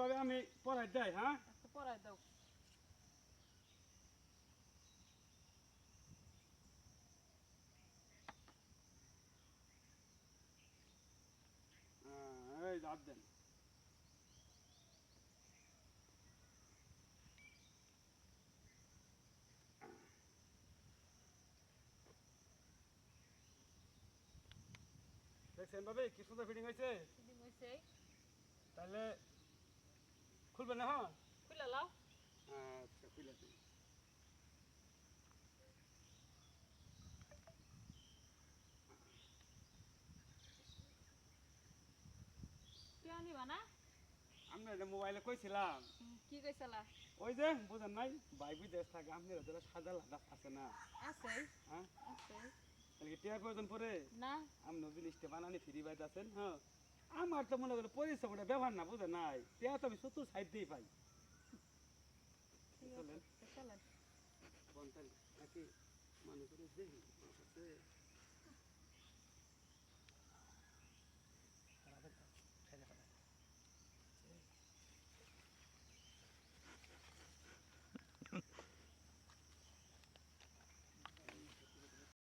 ভাবে আমি পড়াই যাই হ্যাঁ? পড়াই দাও। হ্যাঁ, এই রাত দেন। দেখছেন ভাবে কি সুন্দর ফিটিং হয়েছে সেদিন হয়েছে তাহলে খুলবেন না হ্যাঁ? খুলে লাও আচ্ছা খুলে না? আমরা এটা মোবাইলে কইছিলাম। কি কইছালা? ওই যে বুঝেন নাই? ভাই বিদেশ থাকে যারা সাদা আছে না? আছে। হ্যাঁ? আছে। তাহলে কি টিয়ার প্রয়োজন পড়ে? না। আপনি জিনিসটা বানানি ফ্রি বাইতে আছেন হ্যাঁ? আমার তো মনে করো পরিশ্রমটা ব্যবহার না বুঝে নাই। টিয়া তো আমি চতুর সাইড দিয়ে পাই। চলেন। মনে করে দেখি।